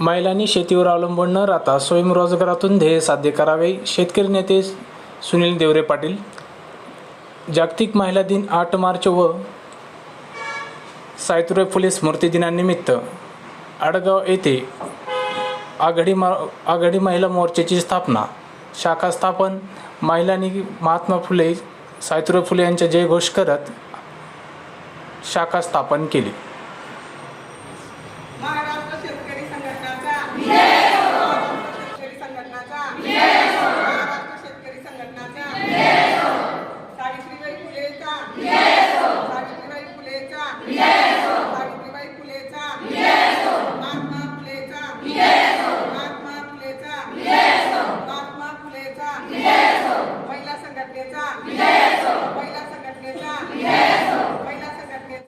महिलांनी शेतीवर अवलंबून न राहता स्वयंरोजगारातून ध्येय साध्य करावे शेतकरी नेते सुनील देवरे पाटील. जागतिक महिला दिन आठ मार्च व सावित्रीबाई फुले स्मृती दिनानिमित्त आडगाव येथे आघाडी मा आघाडी महिला मोर्चाची स्थापना. शाखा स्थापन महिलांनी महात्मा फुले सावित्रीबाई फुले यांच्या जयघोष करत शाखा स्थापन केली.